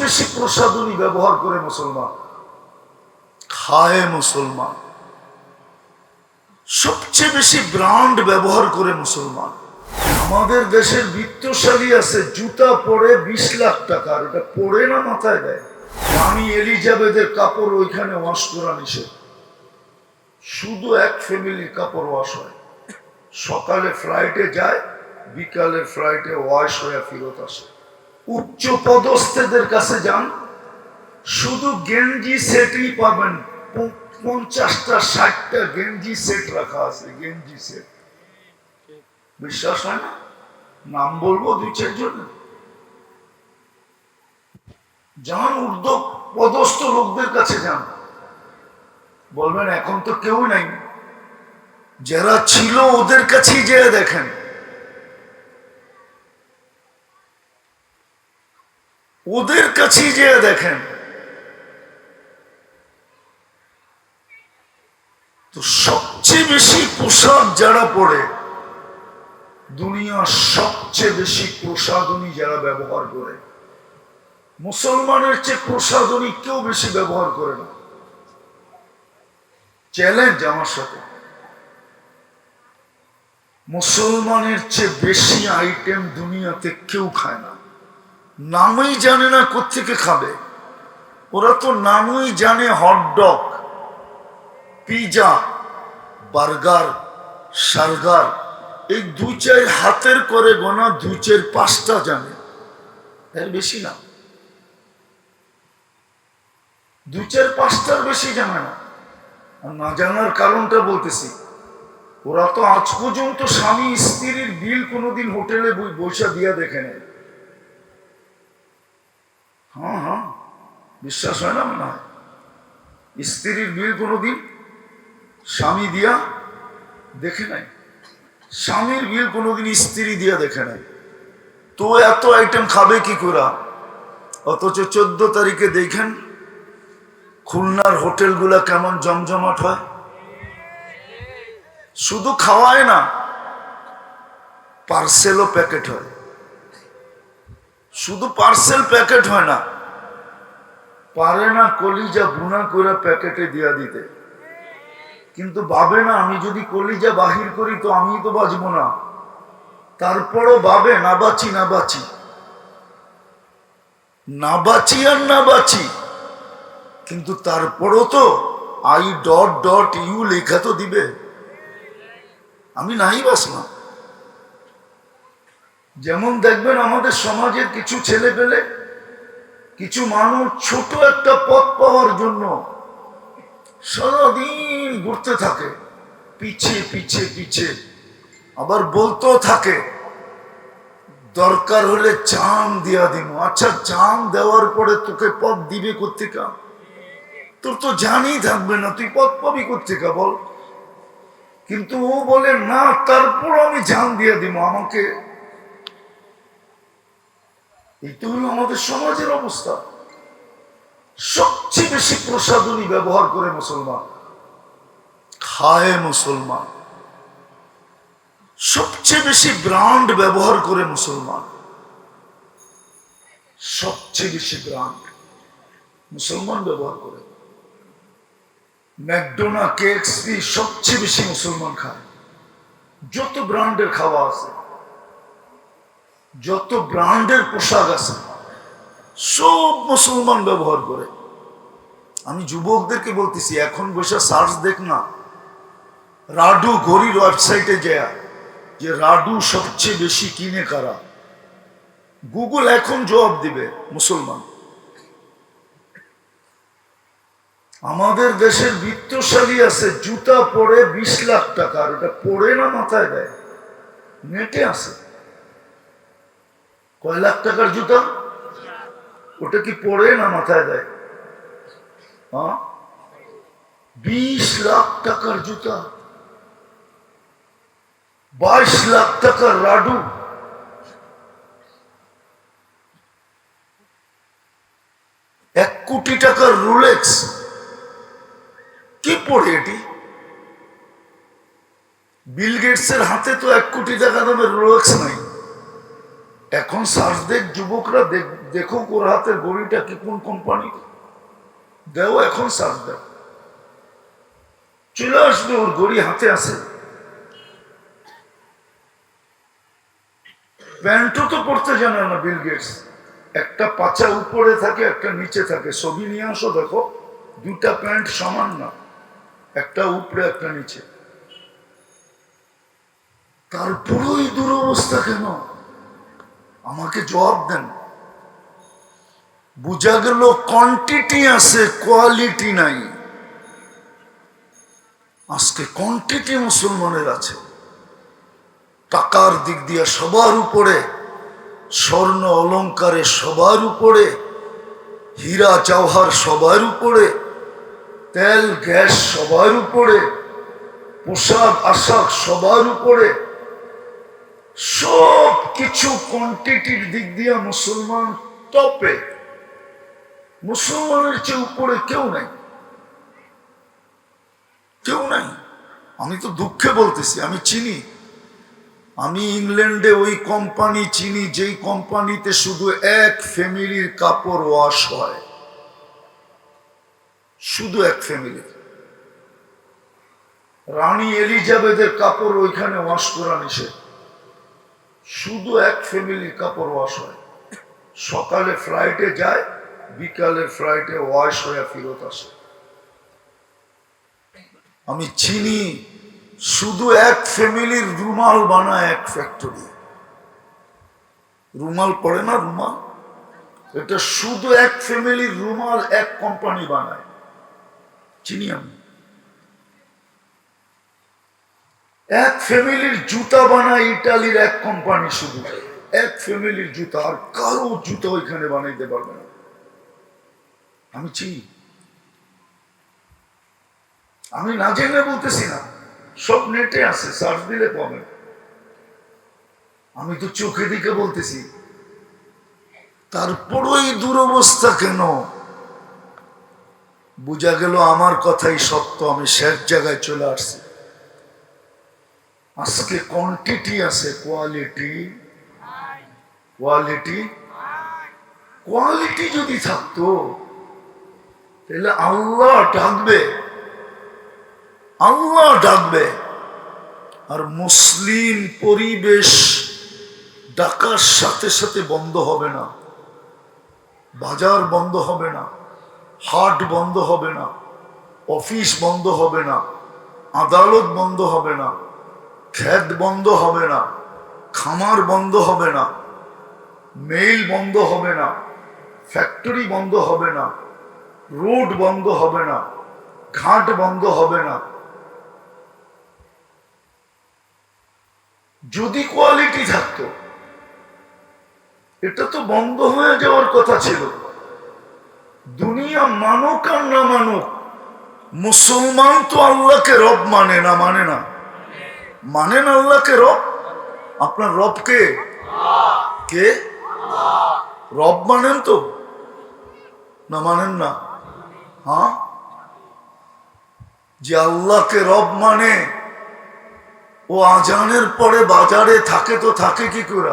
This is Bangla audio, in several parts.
বেশি প্রসাদনী ব্যবহার করে মুসলমান। খায় মুসলমান। সবচেয়ে বেশি ব্রান্ড ব্যবহার করে মুসলমান। আমাদের দেশের বিত্তশালী আছে, জুতা পরে বিশ লাখ টাকার এটা পরে না মাথায় দেয়? আমি এলিজাবেথের কাপড় ওইখানে ওয়াশ করা নিষেধ। শুধু এক ফ্যামিলির কাপড় ওয়াশ হয়। সকালে ফ্লাইটে যায়, বিকালে ফ্লাইটে ওয়াশ হয়ে ফেরত আসে। উচ্চ পদস্থদের কাছে যান। শুধু গেঞ্জি সেটই পাবেন। পঞ্চাশটা, ষাটটা গেঞ্জি সেট রাখা আছে, গেঞ্জি সেট। বিশ্বাস হয় না? নাম বলব দুই চারজন? যান ঊর্ধ্ব পদস্থ লোকদের কাছে যান। বলবেন, এখন তো কেউ নাই। যারা ছিল ওদের কাছেই যেয়ে দেখেন। ওদের কাছেই যে দেখেন। তো সবচেয়ে বেশি পোশাক যারা পরে দুনিয়ার সবচেয়ে বেশি প্রসাদনী যারা ব্যবহার করে, মুসলমানের চেয়ে প্রসাদনী কেউ বেশি ব্যবহার করে না। চ্যালেঞ্জ আমার সাথে। মুসলমানের চেয়ে বেশি আইটেম দুনিয়াতে কেউ খায় না। নামই জানে না কোত্থেকে খাবে। ওরা তো নামই জানে হটডগ পিজা বার্গার সার্গার। এই দু চার হাতের করে গোনা দু চার পাঁচটা জানে। এর বেশি না। দু চার পাঁচটার বেশি জানে না। আর না জানার কারণটা বলতেছি, ওরা তো আজ পর্যন্ত স্বামী স্ত্রীর বিল কোনোদিন হোটেলে বৈশা দিয়া দেখে নেয় হ্যাঁ হ্যাঁ। বিশ্বাস হয় না মনে হয় স্ত্রীর বিল কোনোদিন স্বামী দিয়া দেখে নাই। স্বামীর বিল কোনোদিন স্ত্রী দিয়া দেখে নাই। তো এত আইটেম খাবে কি করে? অথচ চোদ্দ তারিখে দেখেন খুলনার হোটেলগুলা কেমন জমজমাট হয়। শুধু খাওয়ায় না পার্সেলও প্যাকেট হয়। শুধু পার্সেল প্যাকেট হয় না। পারে না কলিজা বুনা করে প্যাকেটে দিয়া দিতে। কিন্তু ভাবে না, আমি যদি কলিজা বাহির করি তো আমি তো বাঁচবো না। তারপরও ভাবে, না বাঁচি না বাঁচি। না বাঁচি আর না বাঁচি। কিন্তু তারপরও তো আই ডট ডট ইউ লেখা তো দিবে। আমি নাই বাস না। যেমন দেখবেন আমাদের সমাজের কিছু ছেলে পেলে, কিছু মানুষ ছোট একটা পথ পাওয়ার জন্য সারাদিন ঘুরতে থাকে, পিছে পিছে পিছে, আবার বলতেও থাকে, দরকার হলে চাম দিয়া দিব আচ্ছা চাম দেওয়ার পরে তোকে পথ দিবে কোথেকা তোর তো জানি থাকবে না, তুই পথ পাবি কোথেকা বল? কিন্তু ও বলে, না তারপর আমি জান দিয়ে দিব, আমাকে এই হলো আমাদের সমাজের অবস্থা। সবচেয়ে বেশি প্রসাদনী ব্যবহার করে মুসলমান। খায় মুসলমান। সবচেয়ে বেশি ব্র্যান্ড ব্যবহার করে মুসলমান। সবচেয়ে বেশি ব্র্যান্ড মুসলমান ব্যবহার করে। ম্যাকডোনা কেএক্সপি সবচেয়ে বেশি মুসলমান খায়। যত ব্রান্ডের খাওয়া আছে। যত ব্র্যান্ডের পোশাক আছে, সব মুসলমান ব্যবহার করে। আমি যুবকদেরকে বলতেছি, এখন বসে সার্চ দেখ না। রাডু ঘড়ির ওয়েবসাইটে যায়, যে রাডু সবচেয়ে বেশি কিনে কারা। গুগল এখন জবাব দিবে, মুসলমান। আমাদের দেশের বিত্তশালী আছে, জুতা পরে বিশ লাখ টাকার ওটা পরে না মাথায় দেয়। নেটে আছে। কয় লাখ টাকার জুতা? ওটা কি পরে না মাথায় দেয়? হ্যাঁ? বিশ লাখ টাকার জুতা। বাইশ লাখ টাকার রাডু এক কোটি টাকার রোলেক্স। কি পড়ে এটি? বিল গেটসের হাতে তো এক কোটি টাকা দামের রোলেক্স নাই। এখন সার্চ যুবকরা দেখ- ওর হাতের গড়িটা কি, কোন কোম্পানি দেও এখন সার্চ দাও চলে আসবে, ওর গড়ি হাতে আছে। প্যান্টও তো পড়তে জানে না বিল গেটস একটা পাচা উপরে থাকে, একটা নিচে থাকে। ছবি নিয়ে আসো, দেখো। দুটা প্যান্ট সমান না। একটা উপরে, একটা নিচে। তারপরেই দুরবস্থা কেন? আমাকে জবাব দেন। বোঝা গেল কোয়ান্টিটি আছে কোয়ালিটি নাই। আজকে কোয়ান্টিটি মুসলমানের আছে। টাকার দিক দিয়ে সবার উপরে, স্বর্ণ অলঙ্কারে সবার উপরে, হীরা জওহার সবার উপরে, তেল, গ্যাস সবার উপরে, পোশাক আশাক সবার উপরে সব কিছু কোয়ান্টিটির দিক দিয়ে মুসলমান টপে মুসলমানের চেয়ে উপরে কেউ নাই। কেউ নাই। আমি তো দুঃখে বলতেছি, আমি চিনি। আমি ইংল্যান্ডে ওই কোম্পানি চিনি, যেই কোম্পানিতে শুধু এক ফ্যামিলির কাপড় ওয়াশ হয়। শুধু এক ফ্যামিলির রানী এলিজাবেথের কাপড় ওইখানে ওয়াশ করা নিষেধ। শুধু এক ফ্যামিলি কাপড় ওয়াশ হয়। সকালে ফ্লাইটে যায়, বিকালে ফ্লাইটে ওয়াশ হয়ে ফেরত আসে। আমি চিনি, শুধু এক ফ্যামিলির রুমাল বানায় এক ফ্যাক্টরি রুমাল পড়ে না রুমাল? এটা শুধু এক ফ্যামিলির রুমাল এক কোম্পানি বানায়। চিনি আমি। এক ফ্যামিলির জুতা বানায় ইটালির এক কোম্পানি শুধু। এক ফ্যামিলির জুতা, আর কারও জুতা ওইখানে বানাইতে পারবে না। আমি চিনি আমি না জেনে বলতেছি না। সব নেটে আছে সার্চ দিলে পাবেন আমি তো চোখে দিকে বলতেছি। তারপরই দুরবস্থা কেন? বোঝা গেল আমার কথাই সত্য, আমি শেষ জায়গায় চলে আসছি। আজকে কোয়ান্টিটি আছে কোয়ালিটি কোয়ালিটি কোয়ালিটি যদি থাকতো, তাহলে আল্লাহ ডাকবে। আল্লাহ ডাকবে। আর মুসলিম পরিবেশ ডাকার সাথে সাথে বন্ধ হবে না। বাজার বন্ধ হবে না। হাট বন্ধ হবে না। অফিস বন্ধ হবে না। আদালত বন্ধ হবে না। ক্ষেত বন্ধ হবে না, খামার বন্ধ হবে না মেইল বন্ধ হবে না ফ্যাক্টরি বন্ধ হবে না রোড বন্ধ হবে না, ঘাট বন্ধ হবে না। যদি কোয়ালিটি থাকতো, এটা তো বন্ধ হয়ে যাওয়ার কথা ছিল। দুনিয়া মানুক আর না মানুক, মুসলমান তো আল্লাহকে রব মানে না মানে না। মানেন আল্লাহকে রব? আপনার রব কে? কে? রব মানেন তো। না মানেন না। হ্যাঁ? যে আল্লাহকে রব মানে ও আজানের পরে বাজারে থাকে তো থাকে কি করে?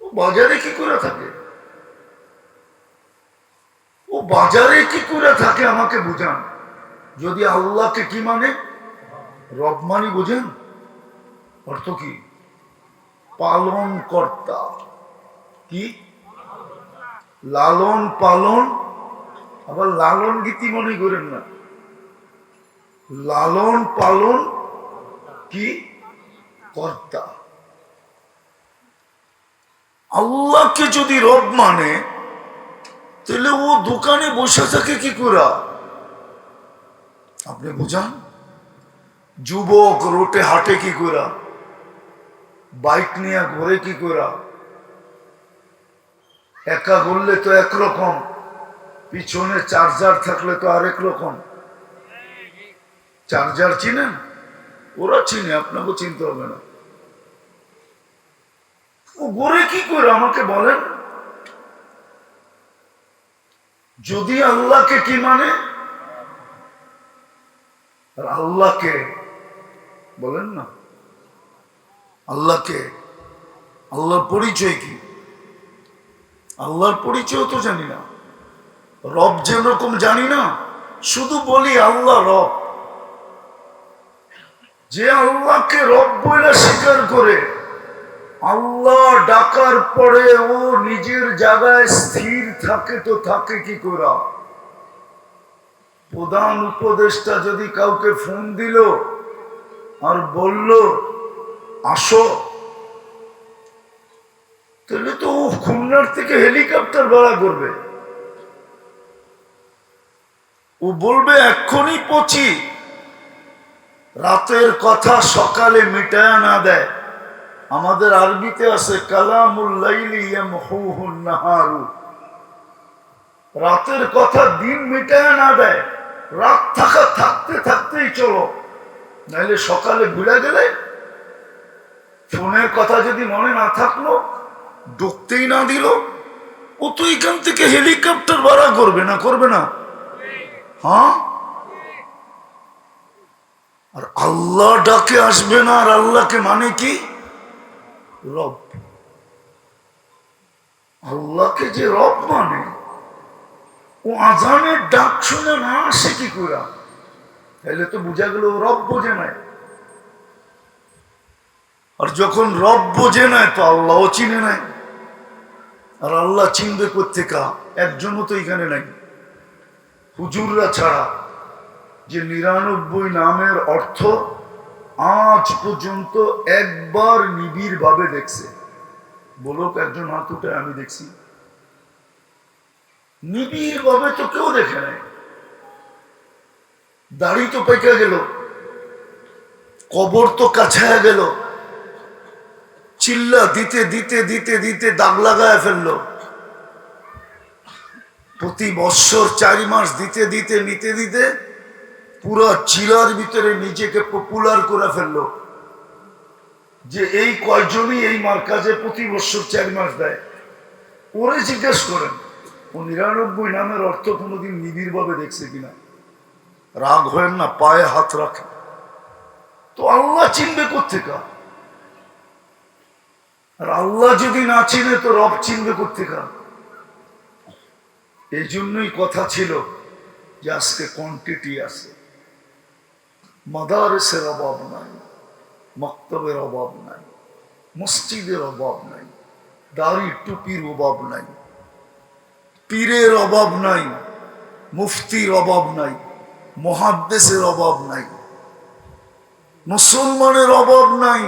ও বাজারে কি করে থাকে? ও বাজারে কি করে থাকে আমাকে বুঝান। যদি আল্লাহকে কি মানে? রব মানি বুঝেন? অর্থ কি? পালন কর্তা কি? লালন পালন? আবার লালন গীতি মনে করেন না। লালন পালন কি? কর্তা। আল্লাহকে যদি রব মানে তাহলে ও দোকানে বসে থাকে কি করা? আপনি বুঝান? যুবক রোটে হাটে কি করে বাইক নিয়ে ঘুরে কি করে একা ঘুরলে তো একরকম, পিছনে চার্জার থাকলে তো আরেক রকম। চার্জার চিনেন? ওরা চিনে, আপনাকে চিনতে হবে না। ও গড়ে কি করে আমাকে বলেন। যদি আল্লাহকে কি মানে? আল্লাহকে বলেন না। আল্লাহকে, আল্লাহর পরিচয় কি? আল্লাহর পরিচয় তো জানি না। রব যেরকম জানি না, শুধু বলি আল্লাহ রব। যে আল্লাহকে রব বলে স্বীকার করে, আল্লাহ ডাকার পরে ও নিজের জায়গায় স্থির থাকে তো থাকে কি করা? প্রধান উপদেষ্টা যদি কাউকে ফোন দিল আর বলল, আসো। তাহলে তো ও খুলনার থেকে হেলিকপ্টার ভাড়া করবে। ও বলবে, এক্ষুনি পচি রাতের কথা সকালে মিটায় না দেয়। আমাদের আরবিতে আছে নাহারু। রাতের কথা দিন মিটায় না দেয়, রাত থাকা থাকতে থাকতেই চলো। নাইলে সকালে ঘুরে গেলে ফোনের কথা যদি মনে না থাকল, ঢুকতেই না দিল, ও তো এখান থেকে হেলিকপ্টার ভাড়া করবে না করবে না। হ্যাঁ? আর আল্লাহ ডাকে আসবে না, আর আল্লাহকে মানে কি? রব। আল্লাহকে যে রব মানে ও আজানের ডাক শুনে না আসে কি করে তাহলে তো বোঝা গেল রব বোঝে নাই। আর যখন রব বোঝে নাই, তো আল্লাহও চিনে নাই। আর আল্লাহ চিনবে কোথেকা একজনও তো এখানে নাই। হুজুররা ছাড়া যে নিরানব্বই নামের অর্থ আজ পর্যন্ত একবার নিবিড় ভাবে দেখছে। বলুক, একজন হাত উঠে আমি দেখছি। নিবিড় ভাবে তো কেউ দেখে নাই। দাড়ি তো পেকে গেল, কবর তো কাছায় গেল। চিল্লা দিতে দিতে দিতে দিতে দাগ লাগায় ফেলল। প্রতি বৎসর চারি মাস দিতে দিতে, নিতে, দিতে পুরো চিলার ভিতরে নিজেকে পপুলার করে ফেলল। যে এই কয়জনই এই মার্কাজে প্রতি বছর চার মাস দেয়? ওরে জিজ্ঞেস করেন। ও নিরানব্বই নামের অর্থ কোনোদিন নিবিড় ভাবে দেখছে কিনা। রাগ হয় না, পায়ে হাত রাখে তো আল্লাহ চিনবে কোথেকা আর আল্লাহ যদি না চিনে, তো রব চিনবে কোথেকা এই জন্যই কথা ছিল যে আজকে কোয়ান্টিটি আছে। মাদারেসের অভাব নাই, মক্তবের অভাব নাই, মসজিদের অভাব নাই, দাড়ি টুপির অভাব নাই, পীরের অভাব নাই, মুফতির অভাব নাই মহাদ্দেশের অভাব নাই। মুসলমানের অভাব নাই।